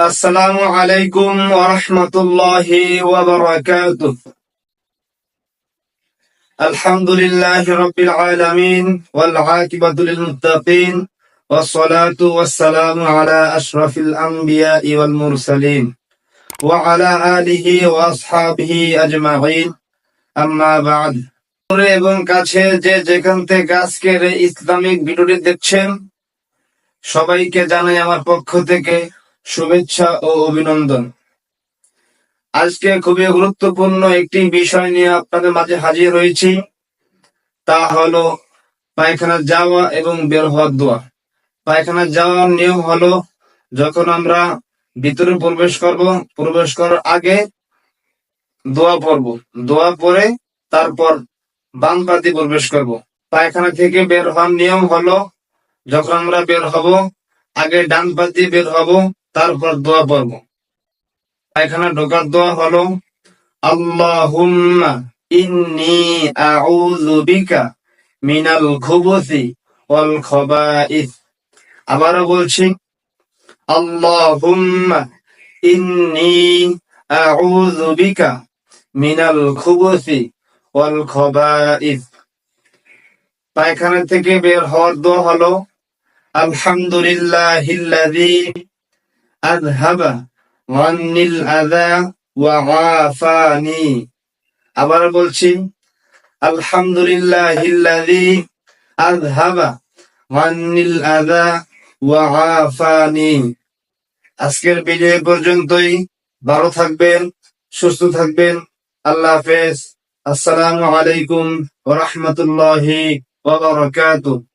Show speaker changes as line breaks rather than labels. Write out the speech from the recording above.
السلام عليكم ورحمة الله وبركاته الحمد لله رب العالمين والعاقبة للمتقين والصلاة والسلام على أشرف الأنبياء والمرسلين وعلى آله وأصحابه أجمعين أما بعد দূরে এবং কাছে যে যেখান থেকে আজকের এই ইসলামিক ভিডিওটি দেখছেন সবাইকে জানাই আমার পক্ষ থেকে শুভেচ্ছা ও অভিনন্দন। আজকে খুবই গুরুত্বপূর্ণ একটি বিষয় নিয়ে আপনাদের মাঝে হাজির হয়েছি। তা হলো পায়খানা যাওয়া এবং বের হওয়ার দোয়া। পায়খানা যাওয়ার নিয়ম হলো, যখন আমরা ভিতরে প্রবেশ করব, প্রবেশ করার আগে দোয়া পড়ব। দোয়া পরে তারপর বাম পাতি প্রবেশ করব। পায়খানা থেকে বের হওয়ার নিয়ম হলো, যখন আমরা বের হব, আগে ডান পাতি বের হব তারপর দোয়া পড়ব। পায়খানা ঢোকার দোয়া হলো, আল্লাহুম্মা ইন্নি আউযু বিকা মিনাল খুবুসি ওয়াল খবাইস। আবারও বলছি, আল্লাহুম্মা ইন্নি আউযু বিকা মিনাল খুবুসি ওয়াল খবাইস। পায়খানা থেকে বের হওয়ার দোয়া হলো, আলহামদুলিল্লাহিল্লাযী আযহাবা আন্নিল আযা ওয়া আবার বলছি, আলহামদুলিল্লাহিল্লাযী আযহাবা আন্নিল আযা ওয়া আফানি। আজকের ভিডিও পর্যন্তই। ভালো থাকবেন, সুস্থ থাকবেন। আল্লাহ হাফেজ। আসসালামু আলাইকুম ওয়া রাহমাতুল্লাহি ওয়া বারাকাতুহু।